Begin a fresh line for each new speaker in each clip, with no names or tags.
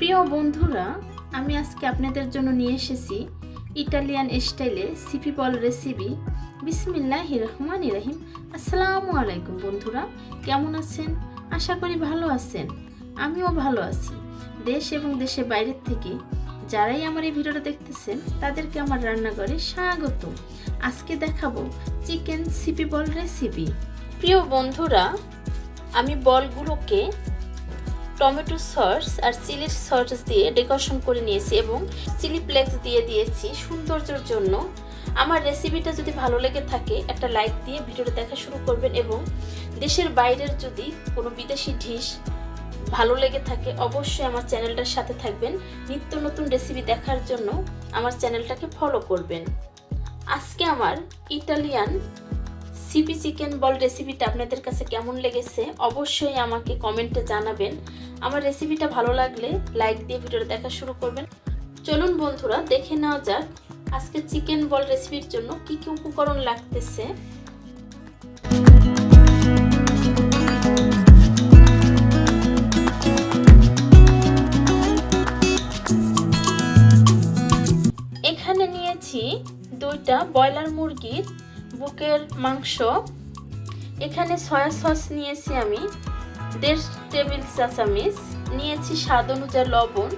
প্রিয় বন্ধুরা, আমি আজকে আপনাদের জন্য নিয়ে এসেছি ইটালিয়ান স্টাইলে সিপি বল রেসিপি বিসমিল্লাহ রহমান ইরাহিম আসসালামু আলাইকুম বন্ধুরা, কেমন আছেন? আশা করি ভালো আছেন। আমিও ভালো আছি। দেশ এবং দেশের বাইরের থেকে যারাই আমার এই ভিডিওটা দেখতেছেন, তাদেরকে আমার রান্নাঘরে স্বাগত। আজকে দেখাবো চিকেন সিপি বল রেসিপি প্রিয় বন্ধুরা, আমি বলগুলোকে টমেটো সস আর চিলি সস দিয়ে ডেকোরেশন করে নিয়েছি এবং চিলি ফ্লেক্স দিয়ে দিয়েছি সৌন্দর্যের জন্য। আমার রেসিপিটা যদি ভালো লেগে থাকে, একটা লাইক দিয়ে ভিডিওটা দেখা শুরু করবেন এবং দেশের বাইরের যদি কোনো বিদেশি ডিশ ভালো লেগে থাকে, অবশ্যই আমার চ্যানেলটার সাথে থাকবেন। নিত্য নতুন রেসিপি দেখার জন্য আমার চ্যানেলটাকে ফলো করবেন। আজকে আমার ইটালিয়ান সিপি চিকেন বল রেসিপিটা আপনাদের কাছে কেমন লেগেছে, অবশ্যই আমাকে কমেন্টে জানাবেন। আমার রেসিপিটা ভালো লাগলে লাইক দিয়ে ভিডিওটা দেখা শুরু করবেন। চলুন বন্ধুরা, দেখে নেওয়া যাক আজকে চিকেন বল রেসিপির জন্য কি কি উপকরণ লাগতেছে। এখানে নিয়েছি দুইটা ব্রয়লার মুরগির বুকের মাংস। এখানে সয়া সস নিয়েছি আমি। দেড় টেবিল চা চামিচ নিয়েছি স্বাদ অনুযায়ী লবণ,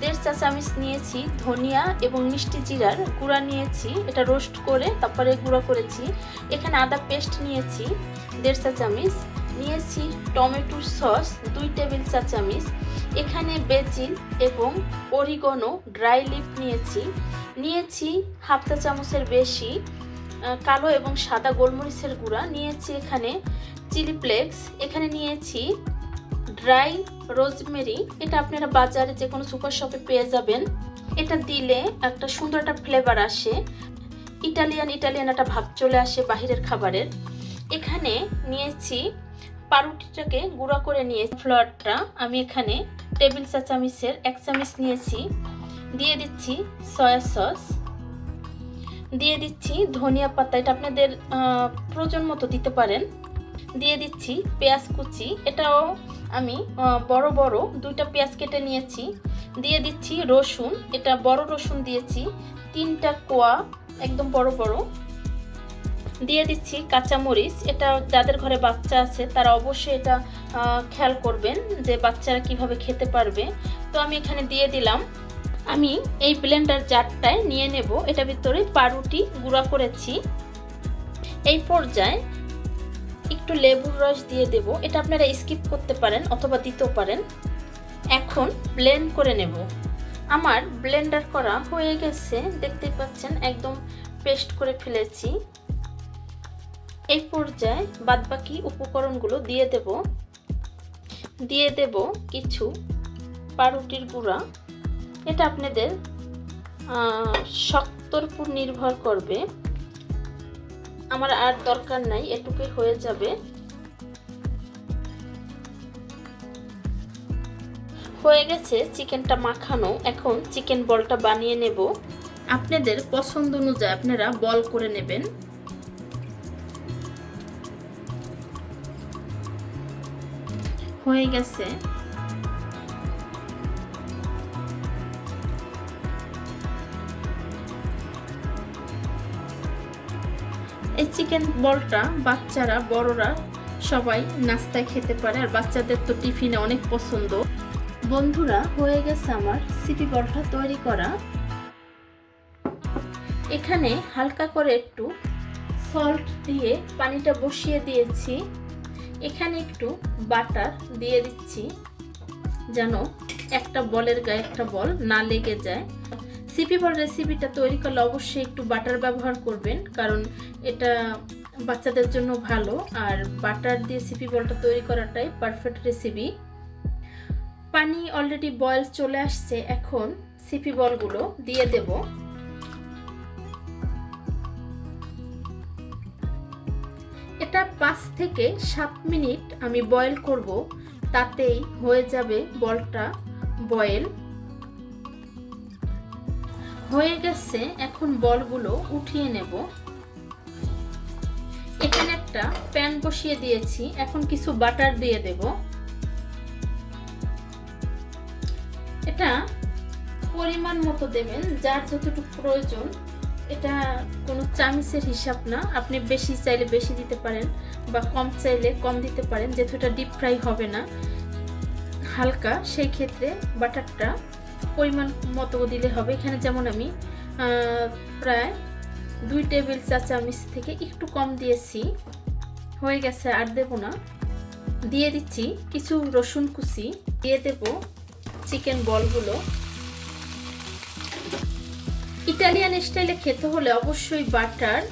দেড় চা চামিচ নিয়েছি ধনিয়া এবং মিষ্টি জিরার গুঁড়া নিয়েছি, এটা রোস্ট করে তারপরে গুঁড়া করেছি। এখানে আদা পেস্ট নিয়েছি দেড় চা চামিচ নিয়েছি টমেটোর সস দুই টেবিল চা চামিচ এখানে বেজিল এবং অরিগনো ড্রাই লিপ নিয়েছি। নিয়েছি হাফ চা চামচের বেশি কালো এবং সাদা গোলমরিচের গুঁড়া, নিয়েছি এখানে চিলি ফ্লেক্স, এখানে নিয়েছি ড্রাই রোজমেরি। এটা আপনারা বাজারে যে কোনো সুপার শপে পেয়ে যাবেন। এটা দিলে একটা সুন্দর একটা ফ্লেভার আসে। ইটালিয়ান ইটালিয়ান একটা ভাব চলে আসে বাহিরের খাবারের। এখানে নিয়েছি পাউরুটিটাকে গুঁড়া করে নিয়ে ফ্লোরটা। আমি এখানে টেবিল চা চামিচের এক চামিচ নিয়েছি। দিয়ে দিচ্ছি সয়া সস। দিয়ে দিচ্ছি ধনিয়া পাতা। এটা আপনাদের প্রয়োজন মতো দিতে পারেন। দিয়ে দিচ্ছি পেঁয়াজ কুচি। এটাও আমি বড় বড় দুইটা পেঁয়াজ কেটে নিয়েছি। দিয়ে দিচ্ছি রসুন, এটা বড় রসুন দিয়েছি, তিনটা কোয়া, একদম বড় বড়। দিয়ে দিচ্ছি কাঁচামরিচ, এটা যাদের ঘরে বাচ্চা আছে তারা অবশ্যই এটা খেয়াল করবেন যে বাচ্চারা কীভাবে খেতে পারবে। তো আমি এখানে দিয়ে দিলাম। আমি এই ব্লেন্ডার জারটায় নিয়ে নেব। এটা ভিতরে পাউরুটি গুঁড়া করেছি। এই পর্যায়ে একটু লেবুর রস দিয়ে দেব। এটা আপনারা স্কিপ করতে পারেন অথবা দিতেও পারেন। এখন ব্লেন্ড করে নেব। আমার ব্লেন্ডার করা হয়ে গেছে। দেখতেই পাচ্ছেন, একদম পেস্ট করে ফেলেছি। এই পর্যায়ে বাদবাকি উপকরণগুলো দিয়ে দেব। দিয়ে দেব কিছু পাউরুটির গুঁড়া। এটা আপনাদের শক্তর উপর নির্ভর করবে। আমার আর দরকার নাই, এটুকুই হয়ে যাবে। হয়ে গেছে চিকেনটা মাখানো, এখন চিকেন বলটা বানিয়ে নেব। আপনাদের পছন্দ অনুযায়ী আপনারা বল করে নেবেন। হয়ে গেছে। এই চিকেন বলটা বাচ্চারা, বড়রা সবাই নাস্তায় খেতে পারে, আর বাচ্চাদের তো টিফিনে অনেক পছন্দ। বন্ধুরা, হয়ে গেছে আমার সিপি বলটা তৈরি করা। এখানে হালকা করে একটু সল্ট দিয়ে পানিটা বসিয়ে দিয়েছি। এখানে একটু বাটার দিয়ে দিচ্ছি, যেন একটা বলের গায়ে একটা বল না লেগে যায়। সিপি বল রেসিপিটা তৈরি করলে অবশ্যই একটু বাটার ব্যবহার করবেন, কারণ এটা বাচ্চাদের জন্য ভালো। আর বাটার দিয়ে সিপি বলটা তৈরি করাটাই পারফেক্ট রেসিপি পানি অলরেডি বয়েল চলে আসছে, এখন সিপি বলগুলো দিয়ে দেব। এটা পাঁচ থেকে সাত মিনিট আমি বয়েল করব, তাতেই হয়ে যাবে বলটা বয়েল হয়ে গেছে, এখন বলগুলো উঠিয়ে নেব। এখানে একটা প্যান বসিয়ে দিয়েছি, এখন কিছু বাটার দিয়ে দেব। এটা পরিমাণ মতো দেবেন, যার যতটুকু প্রয়োজন। এটা কোনো চামিচের হিসাব না, আপনি বেশি চাইলে বেশি দিতে পারেন বা কম চাইলে কম দিতে পারেন, যেহেতু এটা ডিপ ফ্রাই হবে না। হালকা, সেই ক্ষেত্রে বাটারটা পরিমাণ মতো দিলে হবে। এখানে যেমন আমি প্রায় দুই টেবিল চা চামচ থেকে একটু কম দিয়েছি। হয়ে গেছে, আর দেবো না। দিয়ে দিচ্ছি কিছু রসুন কুচি। দিয়ে দেব চিকেন বলগুলো। ইটালিয়ান স্টাইলে খেতে হলে অবশ্যই বাটার,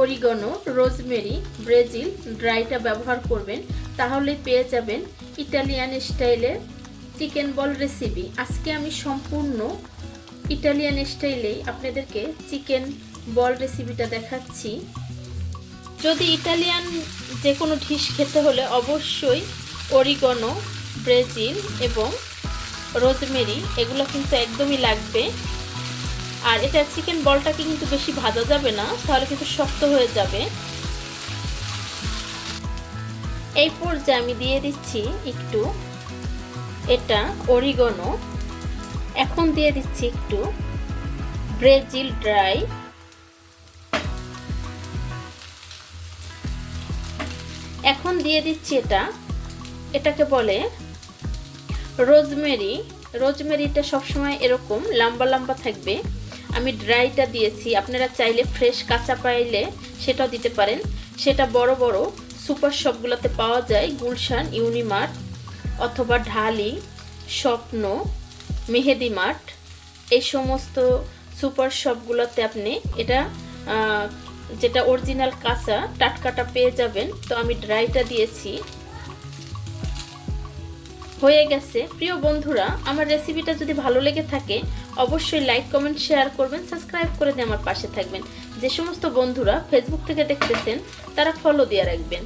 অরিগনো, রোজমেরি, ব্রেজিল ড্রাইটা ব্যবহার করবেন। তাহলে পেয়ে যাবেন ইটালিয়ান স্টাইলের চিকেন বল রেসিপি আজকে আমি সম্পূর্ণ ইটালিয়ান স্টাইলেই আপনাদেরকে চিকেন বল রেসিপিটা দেখাচ্ছি। যদি ইটালিয়ান যে কোনো ডিশ খেতে হলে অবশ্যই অরিগনো ব্রেজিল এবং রোজমেরি এগুলো কিন্তু একদমই লাগবে। আর এটা চিকেন বলটাকে কিন্তু বেশি ভাজা যাবে না, তাহলে কিন্তু শক্ত হয়ে যাবে। এই পর্যায়ে আমি দিয়ে দিচ্ছি একটু এটা অরিগনো। এখন দিয়ে দিচ্ছি একটু ব্রেজিল ড্রাই। এখন দিয়ে দিচ্ছি এটা। এটাকে বলে রোজমেরি। রোজমেরিটা সবসময় এরকম লম্বা লম্বা থাকবে। আমি ড্রাইটা দিয়েছি। আপনারা চাইলে ফ্রেশ কাঁচা পাইলে সেটাও দিতে পারেন। সেটা বড় বড় সুপার শপগুলোতে পাওয়া যায়। গুলশান, ইউনিমার্ট। অথবা ঢালি, স্বপ্ন, মেহেদি মাঠ, এই সমস্ত সুপার শপগুলোতে আপনি এটা যেটা অরিজিনাল কাঁচা, টাটকাটা পেয়ে যাবেন। তো আমি ড্রাইটা দিয়েছি। হয়ে গেছে। প্রিয় বন্ধুরা, আমার রেসিপিটা যদি ভালো লেগে থাকে, অবশ্যই লাইক, কমেন্ট, শেয়ার করবেন, সাবস্ক্রাইব করে দিয়ে আমার পাশে থাকবেন। যে সমস্ত বন্ধুরা ফেসবুক থেকে দেখতেছেন, তারা ফলো দিয়ে রাখবেন।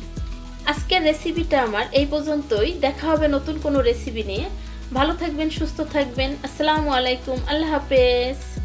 আজকের রেসিপিটা আমার এই পর্যন্তই। দেখা হবে নতুন কোনো রেসিপি নিয়ে। ভালো থাকবেন, সুস্থ থাকবেন। আসসালামু আলাইকুম। আল্লাহ হাফেজ।